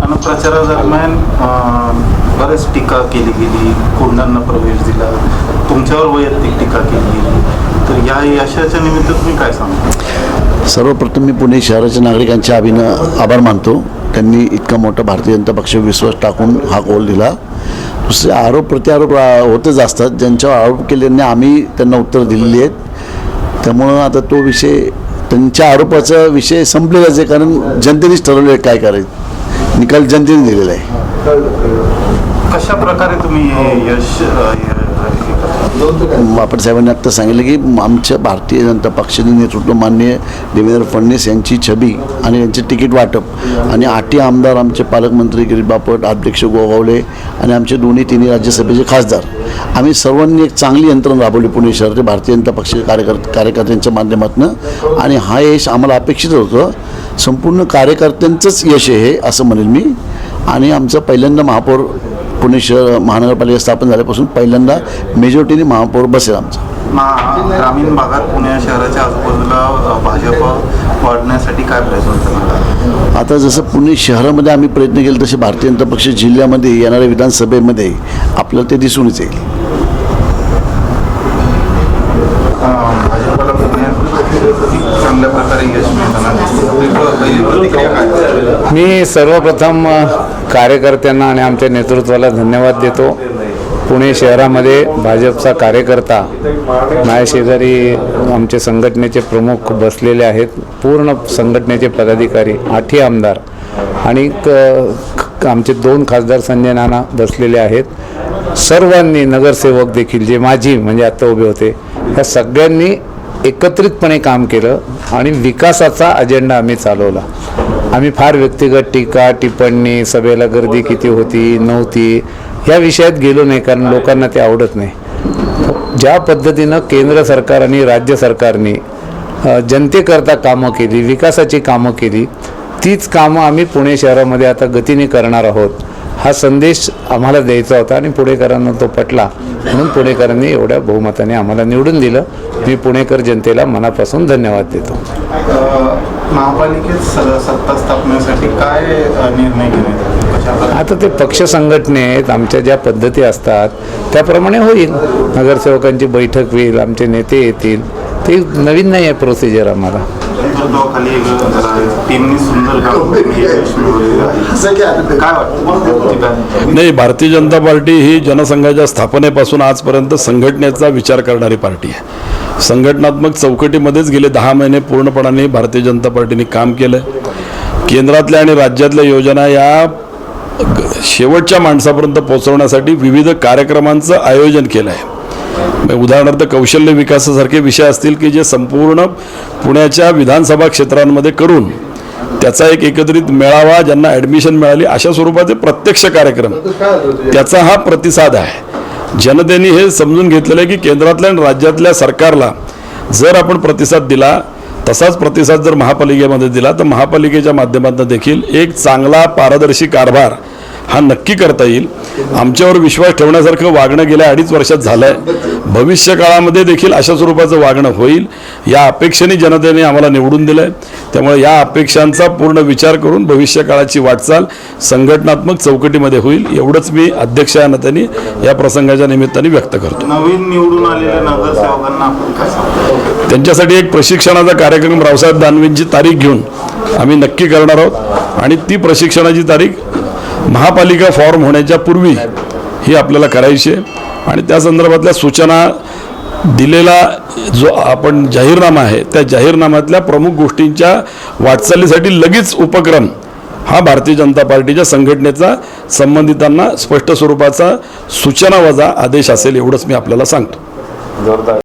आणि प्रचारादरम्यान अं, बरेच टीका केली गेली कोंडांना प्रवेश दिला तुमच्यावर वैयक्तिक टीका केली गेली. तर या यशाच्या निमित्त तुम्ही काय सांगता? सर्वप्रथम मी पुणे शहराच्या नागरिकांचे अभिन आभार मानतो. त्यांनी इतका मोठा भारतीय जनता पक्ष विश्वास टाकून हा कौल दिला. दुसरे आरोप प्रत्यारोप होतच असतात. ज्यांच्यावर आरोप केल्याने आम्ही त्यांना उत्तर दिलेली आहेत. त्यामुळं आता तो विषय त्यांच्या आरोपाचा विषय संपलेलाच आहे. कारण जनतेनेच ठरवलं आहे काय करायचं. निकाल जनतेने दिलेला आहे. कशा प्रकारे तुम्ही हे यश अं, बापट साहेबांनी आत्ता सांगितलं की आमच्या भारतीय जनता पक्षाचे नेतृत्व माननीय देवेंद्र फडणवीस यांची छबी आणि यांचे तिकीट वाटप. आणि आठी आमदार आमचे पालकमंत्री गिरीश बापट अध्यक्ष गोगावले आणि आमचे दोन्ही तिन्ही राज्यसभेचे खासदार. आम्ही सर्वांनी एक चांगली यंत्रणा राबवली पुणे शहराचे भारतीय जनता पक्षाचे कार्यकर् कार्यकर्त्यांच्या माध्यमातून. आणि हा यश आम्हाला अपेक्षित होतं. संपूर्ण कार्यकर्त्यांचंच यश आहे हे असं म्हणेल मी. आणि आमचं पहिल्यांदा महापौर पुणे शहर महानगरपालिका स्थापन झाल्यापासून पहिल्यांदा मेजॉरिटीने महापौर बसेल आमचा. मा- ग्रामीण भागात पुणे शहराच्या आजूबाजूला भाजप वाढण्यासाठी काय प्रयत्न आता जसं पुणे शहरामध्ये आम्ही प्रयत्न केले तसे भारतीय जनता पक्ष जिल्ह्यामध्ये येणाऱ्या विधानसभेमध्ये आपल्याला ते दिसूनच येईल. भाजपला चांगल्या प्रकारे यश मिळताना मी सर्वप्रथम कार्यकर्त्यांना आणि आमच्या नेतृत्वाला धन्यवाद देतो. पुणे शहरामध्ये भाजपचा कार्यकर्ता माझ्या शेजारी आमचे संघटनेचे प्रमुख बसलेले आहेत. पूर्ण संघटनेचे पदाधिकारी आठी आमदार आणि क- आमचे दोन खासदार संजय नाना बसलेले आहेत. सर्वांनी नगरसेवक देखील जे माझी म्हणजे आत्ता उभे होते ह्या सगळ्यांनी एकत्रितपणे काम केलं आणि विकासाचा अजेंडा आम्ही चालवला. आम्ही फार व्यक्तिगत टीका टिप्पणी सभेला गर्दी किती होती नव्हती ह्या विषयात गेलो नाही कारण लोकांना ते आवडत नाही. ज्या पद्धतीनं केंद्र सरकार आणि राज्य सरकारने जनतेकरता कामं केली विकासाची कामं केली तीच कामं आम्ही पुणे शहरामध्ये आता गतीने करणार आहोत हा संदेश आम्हाला द्यायचा होता आणि पुणेकरांना तो पटला. म्हणून पुणेकरांनी एवढ्या बहुमताने आम्हाला निवडून दिलं. मी पुणेकर जनतेला मनापासून धन्यवाद देतो. महापालिकेत सत्ता स्थापनेसाठी काय निर्णय घेण्यात आता ते पक्ष संघटनेत आमच्या ज्या पद्धती असतात त्याप्रमाणे होईल. नगरसेवकांची बैठक होईल आमचे नेते येतील. ते नवीन नाही आहे प्रोसिजर आम्हाला. नाही भारतीय जनता पार्टी ही जनसंघाच्या स्थापनेपासून आजपर्यंत संघटनेचा विचार करणारी पार्टी आहे. संघटनात्मक चौकटीमध्येच गेले दहा महिने पूर्णपणाने भारतीय जनता पार्टीने काम केलं. केंद्रातल्या आणि राज्यातल्या योजना या शेवटच्या माणसापर्यंत पोहोचवण्यासाठी विविध कार्यक्रमांचं आयोजन केलं आहे उदाहरणार्थ कौशल्य विकासासारखे विषय असतील की जे संपूर्ण पुण्याच्या विधानसभा क्षेत्रांमध्ये करून त्याचा एक एकत्रित मेळावा ज्यांना ॲडमिशन मिळाली अशा स्वरूपाचे प्रत्यक्ष कार्यक्रम. त्याचा हा प्रतिसाद आहे. जनतेने हे समजून घेतलेलं आहे की केंद्रातल्या आणि राज्यातल्या सरकारला जर आपण प्रतिसाद दिला तसाच प्रतिसाद जर महापालिकेमध्ये दिला तर महापालिकेच्या माध्यमातून देखील एक चांगला पारदर्शी कारभार हा नक्की करता येईल. आमच्यावर विश्वास ठेवण्यासारखं वागणं गेल्या अडीच वर्षात झालं आहे भविष्य काळामध्ये देखील अशा स्वरूपाचं वागणं होईल. या अपेक्षेने जनतेने आम्हाला निवडून दिलं आहे त्यामुळे या अपेक्षांचा पूर्ण विचार करून भविष्य काळाची वाटचाल संघटनात्मक चौकटीमध्ये होईल. एवढंच मी अध्यक्ष या नात्याने या प्रसंगाच्या निमित्ताने व्यक्त करतो. नवीन निवडून आलेल्या नगरसेवकांना त्यांच्यासाठी एक प्रशिक्षणाचा कार्यक्रम रावसाहेब दानवेंची तारीख घेऊन आम्ही नक्की करणार आहोत. आणि ती प्रशिक्षणाची तारीख महापालिका फॉर्म होण्याच्या पूर्वी ही आपल्याला करायची आहे आणि त्या संदर्भातल्या सूचना दिलेला जो आपण जाहीरनामा आहे त्या जाहीरनाम्यातल्या प्रमुख गोष्टींच्या वाटचालीसाठी लगेच उपक्रम हा भारतीय जनता पार्टीच्या संघटनेचा संबंधितांना स्पष्ट स्वरूपाचा सूचना वजा आदेश असेल एवढंच मी आपल्याला सांगतो.